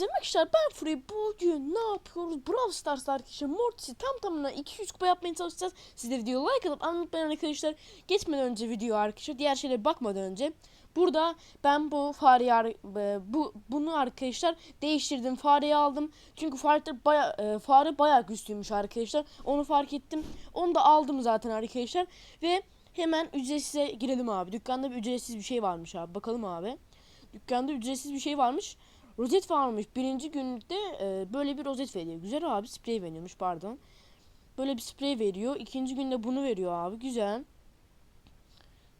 Hepinize arkadaşlar ben Free bugün ne yapıyoruz? Brawl Stars arkadaşlar Mortis'i tam tamına 200 kupa yapmaya çalışacağız. Siz de videoya like atıp unutmayın arkadaşlar. Geçmeden önce video arkadaşlar diğer şeylere bakmadan önce burada ben bu fareyi ar- e, bu bunu arkadaşlar değiştirdim. Fareyi aldım. Çünkü fare baya e, fare bayağı güçlüymüş arkadaşlar. Onu fark ettim. Onu da aldım zaten arkadaşlar ve hemen ücretsize girelim abi. Dükkanda bir ücretsiz bir şey varmış abi. Bakalım abi. Dükkanda ücretsiz bir şey varmış. Rozet varmış. Birinci günlükte e, böyle bir rozet veriyor. Güzel abi sprey veriyormuş pardon. Böyle bir sprey veriyor. İkinci günde bunu veriyor abi. Güzel.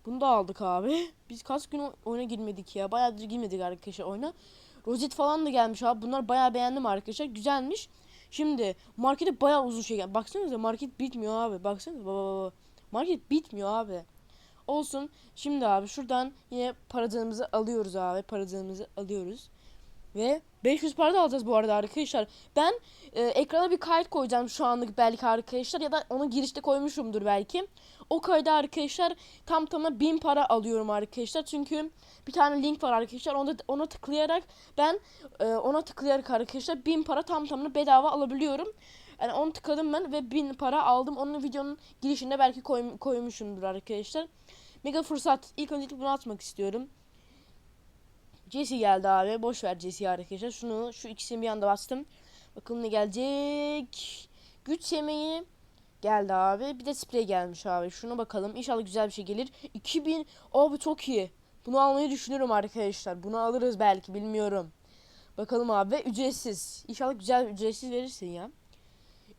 Bunu da aldık abi. Biz kaç gün oyuna girmedik ya. Bayağıdır girmedik arkadaşlar oyuna. Rozet falan da gelmiş abi. Bunlar bayağı beğendim arkadaşlar. Güzelmiş. Şimdi markete bayağı uzun şey geldi. Baksanıza market bitmiyor abi. Baksanıza baba baba. Market bitmiyor abi. Olsun. Şimdi abi şuradan yine paradığımızı alıyoruz abi. Paradığımızı alıyoruz. Ve 500 para da alacağız bu arada arkadaşlar. Ben e, ekrana bir kayıt koyacağım şu anlık belki arkadaşlar ya da onu girişte koymuşumdur belki. O kayda arkadaşlar tam tamına 1000 para alıyorum arkadaşlar. Çünkü bir tane link var arkadaşlar. Onda ona tıklayarak ben e, ona tıklayarak arkadaşlar 1000 para tam tamına bedava alabiliyorum. Yani onu tıkladım ben ve 1000 para aldım. Onun videonun girişinde belki koy, koymuşumdur arkadaşlar. Mega fırsat. İlk öncelikle bunu atmak istiyorum. Jesse geldi abi. Boş ver Jesse'yi arkadaşlar. Şunu şu ikisini bir anda bastım. Bakalım ne gelecek. Güç yemeği geldi abi. Bir de sprey gelmiş abi. Şuna bakalım. İnşallah güzel bir şey gelir. 2000 abi çok iyi. Bunu almayı düşünüyorum arkadaşlar. Bunu alırız belki bilmiyorum. Bakalım abi ücretsiz. İnşallah güzel ücretsiz verirsin ya.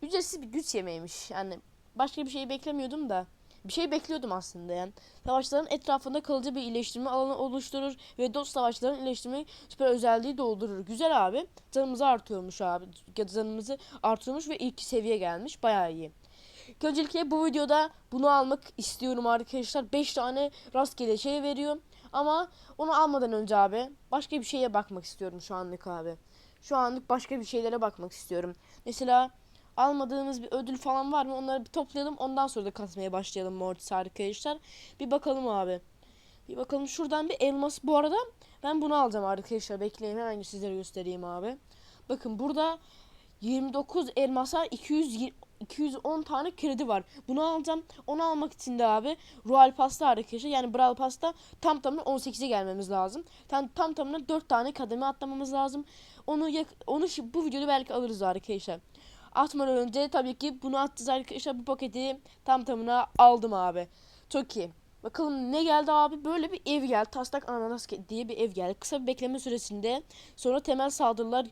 Ücretsiz bir güç yemeğiymiş. Yani başka bir şey beklemiyordum da. Bir şey bekliyordum aslında yani. Savaşların etrafında kalıcı bir iyileştirme alanı oluşturur ve dost savaşların iyileştirme süper özelliği doldurur. Güzel abi. Canımızı artıyormuş abi. Canımızı artıyormuş ve ilk seviye gelmiş. Bayağı iyi. Öncelikle bu videoda bunu almak istiyorum arkadaşlar. 5 tane rastgele şey veriyor. Ama onu almadan önce abi başka bir şeye bakmak istiyorum şu anlık abi. Şu anlık başka bir şeylere bakmak istiyorum. Mesela almadığımız bir ödül falan var mı? Onları bir toplayalım. Ondan sonra da kasmaya başlayalım Mortis arkadaşlar. Bir bakalım abi. Bir bakalım şuradan bir elmas. Bu arada ben bunu alacağım arkadaşlar. Bekleyin hemen sizlere göstereyim abi. Bakın burada 29 elmasa 200 210 tane kredi var. Bunu alacağım. Onu almak için de abi Royal Pass'ta arkadaşlar yani Brawl Pass'ta tam tamına 18'e gelmemiz lazım. Tam tam tamına 4 tane kademe atlamamız lazım. Onu yak- onu bu videoda belki alırız arkadaşlar. Atmadan önce tabii ki bunu atacağız arkadaşlar. Bu paketi tam tamına aldım abi. Çok iyi. Bakalım ne geldi abi? Böyle bir ev geldi. Taslak Ananas diye bir ev geldi. Kısa bir bekleme süresinde sonra temel saldırılar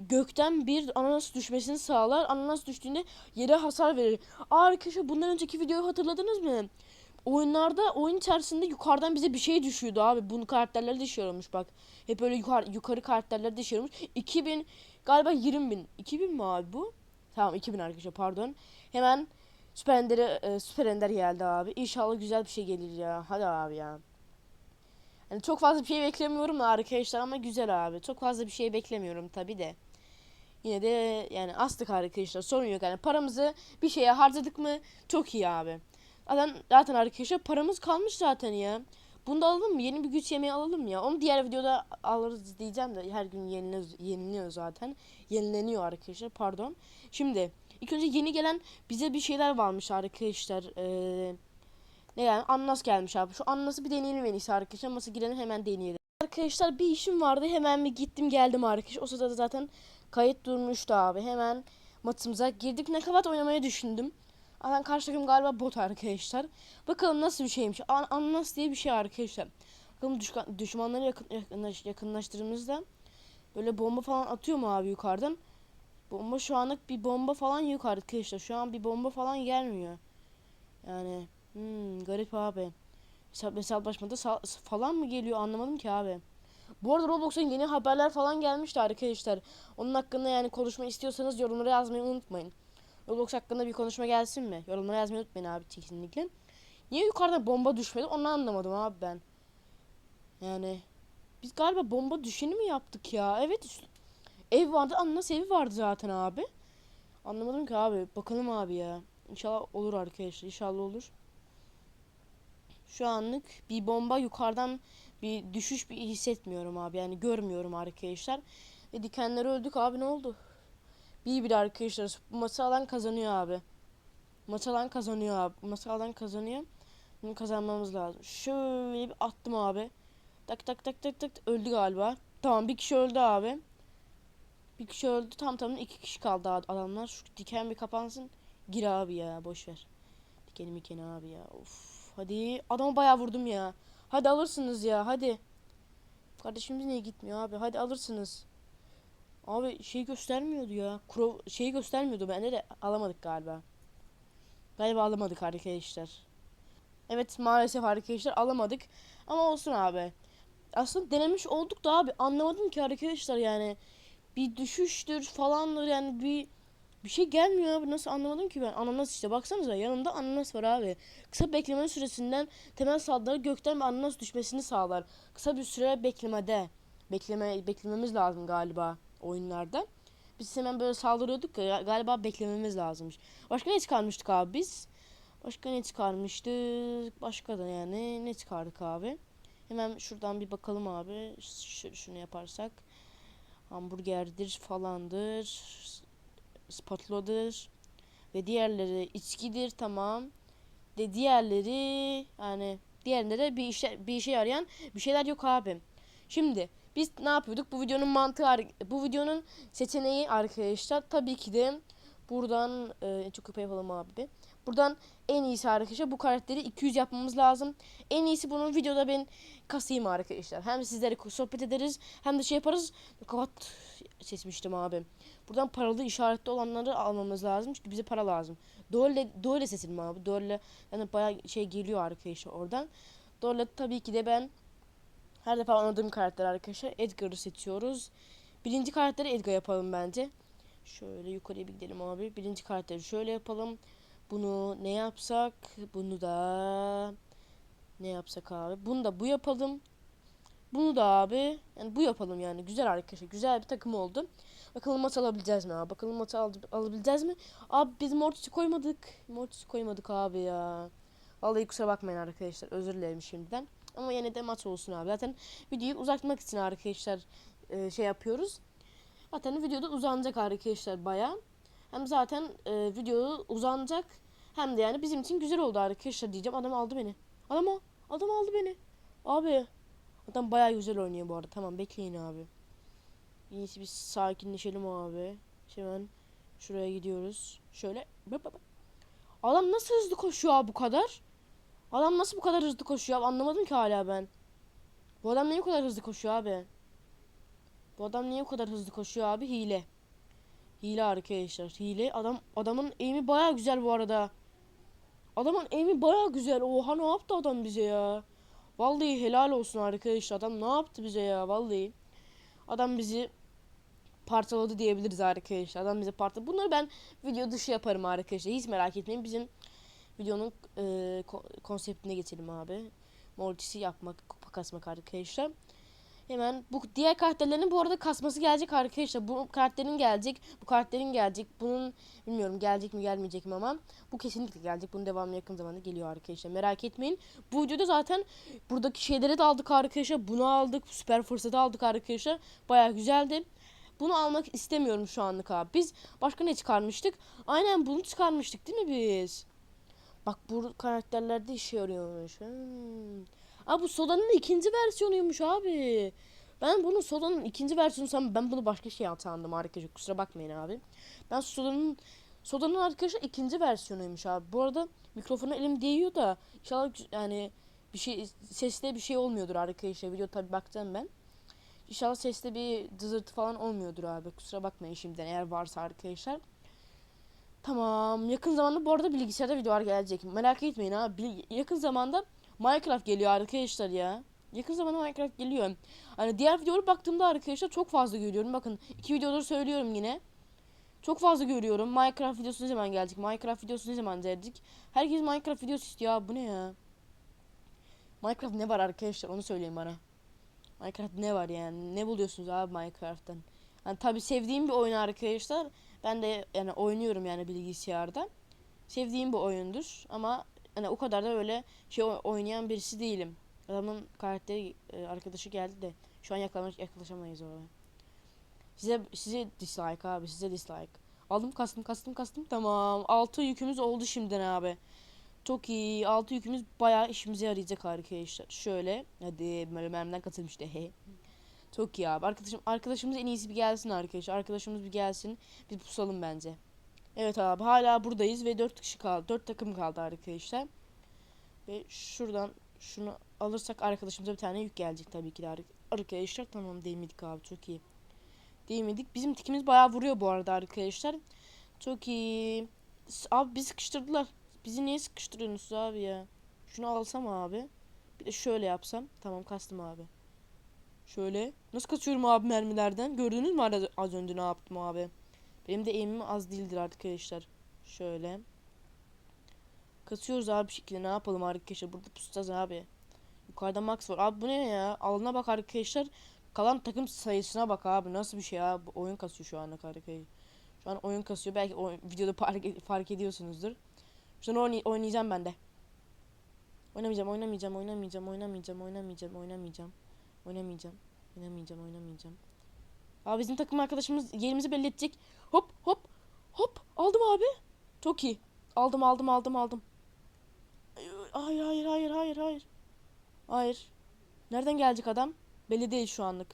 gökten bir ananas düşmesini sağlar. Ananas düştüğünde yere hasar verir. Arkadaşlar bundan önceki videoyu hatırladınız mı? Oyunlarda oyun içerisinde yukarıdan bize bir şey düşüyordu abi. Bunu karakterler düşüyormuş bak. Hep öyle yukarı, yukarı karakterler düşüyormuş. 2000 galiba 20 bin. 2000 mi abi bu? Tamam 2000 arkadaşlar pardon. Hemen Süper Ender'e Süper Ender geldi abi. İnşallah güzel bir şey gelir ya. Hadi abi ya. Yani çok fazla bir şey beklemiyorum da arkadaşlar ama güzel abi. Çok fazla bir şey beklemiyorum tabi de. Yine de yani astık arkadaşlar sorun yok yani paramızı bir şeye harcadık mı çok iyi abi. Zaten, zaten arkadaşlar paramız kalmış zaten ya. Bunu da alalım mı? Yeni bir güç yemeği alalım ya. Onu diğer videoda alırız diyeceğim de her gün yeniliyor, yeniliyor zaten. Yenileniyor arkadaşlar pardon. Şimdi ilk önce yeni gelen bize bir şeyler varmış arkadaşlar. Ee, ne yani anlas gelmiş abi. Şu anlası bir deneyelim en iyisi arkadaşlar. Masa girelim hemen deneyelim. Arkadaşlar bir işim vardı. Hemen bir gittim geldim arkadaşlar. O sırada zaten kayıt durmuştu abi. Hemen matımıza girdik. Nakavat oynamaya düşündüm. Zaten karşı takım galiba bot arkadaşlar. Bakalım nasıl bir şeymiş. An Anlas diye bir şey arkadaşlar. Bakalım düşman, düşmanları yakın, yakınlaş, yakınlaştırdığımızda böyle bomba falan atıyor mu abi yukarıdan? Bomba şu anlık bir bomba falan yok arkadaşlar. Şu an bir bomba falan gelmiyor. Yani hmm, garip abi. Hesap, hesaplaşmada sa- falan mı geliyor anlamadım ki abi. Bu arada Roblox'un yeni haberler falan gelmişti arkadaşlar. Onun hakkında yani konuşma istiyorsanız yorumlara yazmayı unutmayın. Roblox hakkında bir konuşma gelsin mi? Yorumlara yazmayı unutmayın abi kesinlikle. Niye yukarıda bomba düşmedi onu anlamadım abi ben. Yani biz galiba bomba düşeni mi yaptık ya? Evet ev vardı Annas evi vardı zaten abi. Anlamadım ki abi. Bakalım abi ya. İnşallah olur arkadaşlar. İnşallah olur. Şu anlık bir bomba yukarıdan bir düşüş bir hissetmiyorum abi. Yani görmüyorum arkadaşlar. Ve dikenleri öldük abi ne oldu? Bir bir arkadaşlar. Maçı alan kazanıyor abi. Maçı alan kazanıyor abi. Maçı alan kazanıyor. Bunu kazanmamız lazım. Şöyle bir attım abi. Tak tak tak tak tak öldü galiba. Tamam bir kişi öldü abi. Bir kişi öldü. Tam tamına iki kişi kaldı ad- adamlar. Şu diken bir kapansın. Gir abi ya boş ver. Dikeni mikeni abi ya. Of. Hadi adamı bayağı vurdum ya. Hadi alırsınız ya hadi. Kardeşimiz niye gitmiyor abi? Hadi alırsınız. Abi şey göstermiyordu ya. Kuro şeyi göstermiyordu. Bende de alamadık galiba. Galiba alamadık arkadaşlar. Evet maalesef arkadaşlar alamadık. Ama olsun abi. Aslında denemiş olduk da abi anlamadım ki arkadaşlar yani. Bir düşüştür falandır yani bir bir şey gelmiyor abi nasıl anlamadım ki ben. Ananas işte baksanıza yanında ananas var abi. Kısa bekleme süresinden temel saldırı gökten bir ananas düşmesini sağlar. Kısa bir süre beklemede. Bekleme beklememiz lazım galiba oyunlarda. Biz hemen böyle saldırıyorduk ya galiba beklememiz lazımmış. Başka ne çıkarmıştık abi biz? Başka ne çıkarmıştık? Başka da yani ne çıkardık abi? Hemen şuradan bir bakalım abi. Ş- şunu yaparsak. Hamburgerdir falandır. Spatuladır. Ve diğerleri içkidir tamam. De diğerleri yani diğerinde de bir işe bir işe yarayan bir şeyler yok abi. Şimdi biz ne yapıyorduk? Bu videonun mantığı bu videonun seçeneği arkadaşlar tabii ki de buradan e, çok köpeği yapalım abi. bir. Buradan en iyisi arkadaşlar bu karakteri 200 yapmamız lazım. En iyisi bunun videoda ben kasayım arkadaşlar. Hem sizlere sohbet ederiz hem de şey yaparız. Kapat seçmiştim abi. Buradan paralı işaretli olanları almamız lazım. Çünkü bize para lazım. Doyle, doyle seçelim abi. Doyle yani bayağı şey geliyor arkadaşlar oradan. Doyle tabii ki de ben her defa oynadığım karakter arkadaşlar. Edgar'ı seçiyoruz. Birinci karakteri Edgar yapalım bence. Şöyle yukarıya bir gidelim abi. Birinci karakteri şöyle yapalım. Bunu ne yapsak? Bunu da ne yapsak abi? Bunu da bu yapalım. Bunu da abi yani bu yapalım yani. Güzel arkadaşlar. Güzel bir takım oldu. Bakalım maç alabileceğiz mi abi? Bakalım maç al alabileceğiz mi? Abi biz Mortis'i koymadık. Mortis'i koymadık abi ya. Vallahi kusura bakmayın arkadaşlar. Özür dilerim şimdiden. Ama yine de maç olsun abi. Zaten videoyu uzatmak için arkadaşlar e, şey yapıyoruz. Zaten videoda uzanacak arkadaşlar baya. Hem zaten e, video uzanacak. Hem de yani bizim için güzel oldu arkadaşlar diyeceğim. Adam aldı beni. Adam o. Adam aldı beni. Abi. Adam baya güzel oynuyor bu arada. Tamam bekleyin abi. İyisi biz sakinleşelim abi. Hemen şuraya gidiyoruz. Şöyle. Adam nasıl hızlı koşuyor abi bu kadar? Adam nasıl bu kadar hızlı koşuyor abi? Anlamadım ki hala ben. Bu adam niye bu kadar hızlı koşuyor abi? Bu adam niye bu kadar hızlı koşuyor abi? Hile. Hile arkadaşlar. Hile. Adam adamın aim'i baya güzel bu arada. Adamın aim'i baya güzel. Oha ne yaptı adam bize ya? Vallahi helal olsun arkadaşlar. Adam ne yaptı bize ya? Vallahi. Adam bizi parçaladı diyebiliriz arkadaşlar. Adam bize parçaladı. Bunları ben video dışı yaparım arkadaşlar. Hiç merak etmeyin. Bizim videonun e, ko- konseptine geçelim abi. Mortis'i yapmak, kupa kasmak arkadaşlar. Hemen bu diğer karakterlerin bu arada kasması gelecek arkadaşlar. Bu karakterin gelecek, bu karakterin gelecek. Bunun bilmiyorum gelecek mi gelmeyecek mi ama bu kesinlikle gelecek. Bunun devamı yakın zamanda geliyor arkadaşlar. Merak etmeyin. Bu videoda zaten buradaki şeyleri de aldık arkadaşlar. Bunu aldık. Süper fırsatı aldık arkadaşlar. Baya güzeldi. Bunu almak istemiyorum şu anlık abi. Biz başka ne çıkarmıştık? Aynen bunu çıkarmıştık değil mi biz? Bak bu karakterlerde işe yarıyormuş. Hmm. Aa bu Soda'nın ikinci versiyonuymuş abi. Ben bunu Soda'nın ikinci versiyonu sandım. Ben bunu başka şey sandım arkadaşlar. Kusura bakmayın abi. Ben Soda'nın Soda'nın arkadaşlar ikinci versiyonuymuş abi. Bu arada mikrofona elim değiyor da inşallah yani bir şey sesle bir şey olmuyordur arkadaşlar. Video tabi baktım ben. İnşallah sesle bir dızırtı falan olmuyordur abi. Kusura bakmayın şimdiden eğer varsa arkadaşlar. Tamam. Yakın zamanda bu arada bilgisayarda videolar gelecek. Merak etmeyin ha. Bil- yakın zamanda Minecraft geliyor arkadaşlar ya. Yakın zamanda Minecraft geliyor. Hani diğer videolara baktığımda arkadaşlar çok fazla görüyorum. Bakın iki videoları söylüyorum yine. Çok fazla görüyorum. Minecraft videosu ne zaman gelecek? Minecraft videosu ne zaman gelecek? Herkes Minecraft videosu istiyor. Bu ne ya? Minecraft ne var arkadaşlar? Onu söyleyin bana. Minecraft ne var yani? Ne buluyorsunuz abi Minecraft'tan? Hani tabii sevdiğim bir oyun arkadaşlar. Ben de yani oynuyorum yani bilgisayarda. Sevdiğim bir oyundur ama hani o kadar da öyle şey oynayan birisi değilim. Adamın karakteri e, arkadaşı geldi de şu an yakalamış yaklaşamayız oraya. Size size dislike abi size dislike. Aldım kastım kastım kastım tamam. 6 yükümüz oldu şimdiden abi. Çok iyi. 6 yükümüz bayağı işimize yarayacak arkadaşlar. Şöyle hadi mermiden katılmıştı he. Çok iyi abi. Arkadaşım arkadaşımız en iyisi bir gelsin arkadaşlar. Arkadaşımız bir gelsin. Biz pusalım bence. Evet abi hala buradayız ve 4 kişi kaldı. 4 takım kaldı arkadaşlar. Ve şuradan şunu alırsak arkadaşımıza bir tane yük gelecek tabii ki de ar- arkadaşlar. Tamam değmedik abi çok iyi. Değmedik. Bizim tikimiz bayağı vuruyor bu arada arkadaşlar. Çok iyi. Abi bizi sıkıştırdılar. Bizi niye sıkıştırıyorsunuz abi ya? Şunu alsam abi. Bir de şöyle yapsam. Tamam kastım abi. Şöyle. Nasıl kaçıyorum abi mermilerden? Gördünüz mü az- az önce ne yaptım abi? Benim de eğimim az değildir arkadaşlar. Şöyle. Kasıyoruz abi bir şekilde ne yapalım arkadaşlar burada pusacağız abi. Yukarıda max var. Abi bu ne ya? Alına bak arkadaşlar. Kalan takım sayısına bak abi. Nasıl bir şey ya? Bu oyun kasıyor şu anda arkadaşlar. Şu an oyun kasıyor. Belki o videoda fark, fark ediyorsunuzdur. Şu an oynay- oynayacağım ben de. Oynamayacağım, oynamayacağım, oynamayacağım, oynamayacağım, oynamayacağım, oynamayacağım. Oynamayacağım. Oynamayacağım, oynamayacağım. Abi bizim takım arkadaşımız yerimizi belli edecek. Hop hop hop aldım abi. Çok iyi. Aldım aldım aldım aldım. Hayır hayır hayır hayır hayır. Hayır. Nereden gelecek adam? Belli değil şu anlık.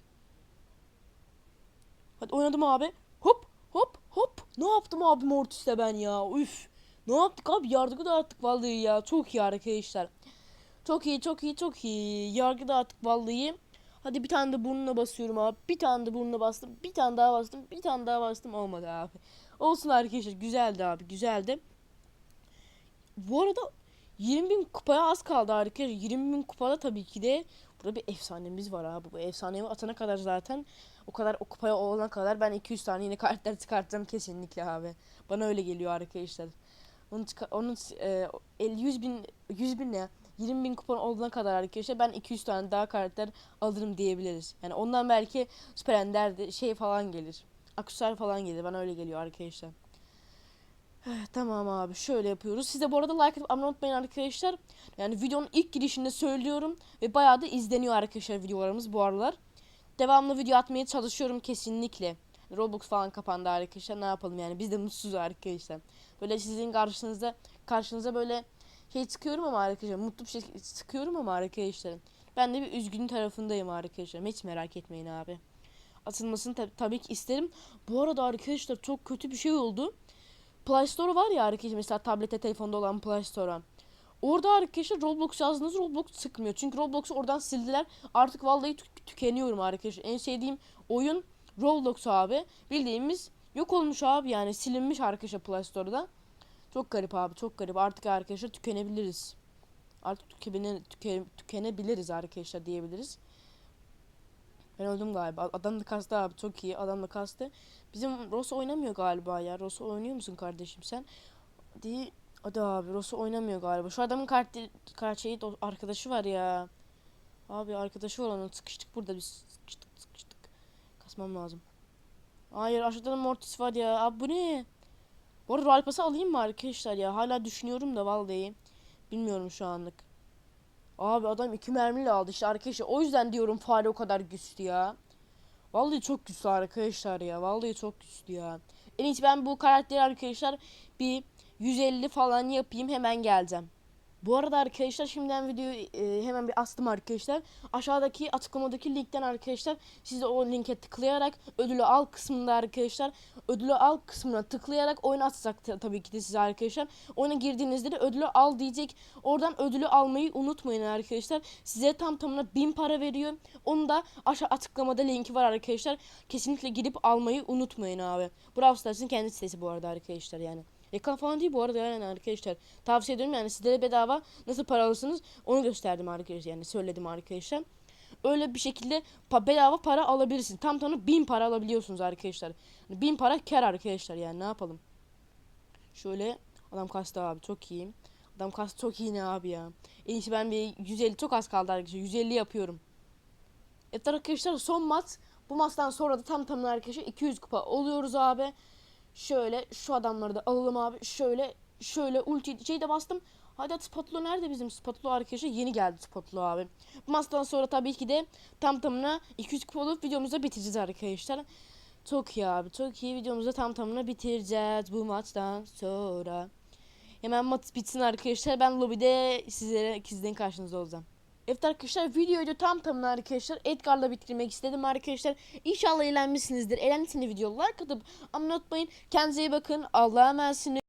Hadi oynadım abi. Hop hop hop. Ne yaptım abi Mortis'le ben ya? Üf. Ne yaptık abi? Yargı dağıttık vallahi ya. Çok iyi arkadaşlar. Çok iyi çok iyi çok iyi. Yargı dağıttık vallahi. Hadi bir tane de burnuna basıyorum abi. Bir tane de burnuna bastım. Bir tane daha bastım. Bir tane daha bastım. Olmadı abi. Olsun arkadaşlar. Güzeldi abi. Güzeldi. Bu arada 20 bin kupaya az kaldı arkadaşlar. 20 bin kupada tabii ki de burada bir efsanemiz var abi. Bu efsaneyi atana kadar zaten o kadar o kupaya olana kadar ben 200 tane yine karakter çıkartacağım kesinlikle abi. Bana öyle geliyor arkadaşlar. Onun, onun e, 50 100 bin 100 bin ne? 20 bin kupon olana kadar arkadaşlar ben 200 tane daha karakter alırım diyebiliriz. Yani ondan belki süper ender de şey falan gelir. Aksesuar falan gelir. Bana öyle geliyor arkadaşlar. Eh, Tamam abi şöyle yapıyoruz. Siz de bu arada like atıp abone unutmayın arkadaşlar. Yani videonun ilk girişinde söylüyorum. Ve bayağı da izleniyor arkadaşlar videolarımız bu aralar. Devamlı video atmaya çalışıyorum kesinlikle. Roblox falan kapandı arkadaşlar. Ne yapalım yani biz de mutsuzuz arkadaşlar. Böyle sizin karşınızda karşınıza böyle şey çıkıyorum ama arkadaşlar mutlu bir şey çıkıyorum ama arkadaşlar. Ben de bir üzgün tarafındayım arkadaşlar. Hiç merak etmeyin abi. Atılmasını tab- tabii ki isterim. Bu arada arkadaşlar çok kötü bir şey oldu. Play Store var ya arkadaşlar mesela tablete telefonda olan Play Store'a. Orada arkadaşlar Roblox yazdığınız Roblox çıkmıyor. Çünkü Roblox'u oradan sildiler. Artık vallahi tü- tükeniyorum arkadaşlar. En sevdiğim oyun Roblox abi. Bildiğimiz yok olmuş abi yani silinmiş arkadaşlar Play Store'da. Çok garip abi çok garip. Artık arkadaşlar tükenebiliriz. Artık tükene, tüke, tükenebiliriz arkadaşlar diyebiliriz. Ben öldüm galiba. Adam da kastı abi çok iyi. Adam da kastı. Bizim Ross oynamıyor galiba ya. Ross oynuyor musun kardeşim sen? Hadi, hadi abi Ross oynamıyor galiba. Şu adamın kart, kart şeyi arkadaşı var ya. Abi arkadaşı var onun. Sıkıştık burada biz. Sıkıştık sıkıştık. Kasmam lazım. Hayır aşağıda da Mortis var ya. Abi bu ne? Bu arada Royal Pass'ı alayım mı arkadaşlar ya? Hala düşünüyorum da vallahi. Bilmiyorum şu anlık. Abi adam iki mermiyle aldı işte arkadaşlar. O yüzden diyorum fare o kadar güçlü ya. Vallahi çok güçlü arkadaşlar ya. Vallahi çok güçlü ya. En iyisi ben bu karakteri arkadaşlar bir 150 falan yapayım hemen geleceğim. Bu arada arkadaşlar şimdiden videoyu e, hemen bir astım arkadaşlar. Aşağıdaki açıklamadaki linkten arkadaşlar siz de o linke tıklayarak ödülü al kısmında arkadaşlar ödülü al kısmına tıklayarak oyun atacak ta- tabii ki de size arkadaşlar. Oyuna girdiğinizde de ödülü al diyecek. Oradan ödülü almayı unutmayın arkadaşlar. Size tam tamına 1000 para veriyor. Onu da aşağı açıklamada linki var arkadaşlar. Kesinlikle girip almayı unutmayın abi. Brawl Stars'ın kendi sitesi bu arada arkadaşlar yani. Reklam falan değil bu arada yani arkadaşlar. Tavsiye ediyorum yani sizlere bedava nasıl para alırsınız onu gösterdim arkadaşlar yani söyledim arkadaşlar. Öyle bir şekilde pa- bedava para alabilirsin. Tam tamına 1000 para alabiliyorsunuz arkadaşlar. 1000 para kar arkadaşlar yani ne yapalım. Şöyle adam kastı abi çok iyi. Adam kastı çok iyi ne abi ya. En iyisi ben bir 150 çok az kaldı arkadaşlar. 150 yapıyorum. Evet arkadaşlar son maç. Bu maçtan sonra da tam tamına arkadaşlar 200 kupa oluyoruz abi. Şöyle şu adamları da alalım abi. Şöyle şöyle ulti şey de bastım. Hadi spatula nerede bizim spatula arkadaşlar? Yeni geldi spatula abi. Bu maçtan sonra tabii ki de tam tamına 200 kupa olup videomuzu bitireceğiz arkadaşlar. Çok iyi abi. Çok iyi. Videomuzu tam tamına bitireceğiz bu maçtan sonra. Hemen maç bitsin arkadaşlar. Ben lobide sizlere sizlerin karşınızda olacağım. Evet arkadaşlar videoyu tam tamına arkadaşlar Edgar'la bitirmek istedim arkadaşlar. İnşallah eğlenmişsinizdir. Eğlendiyseniz video like atıp ama unutmayın. Kendinize iyi bakın. Allah'a emanetsiniz.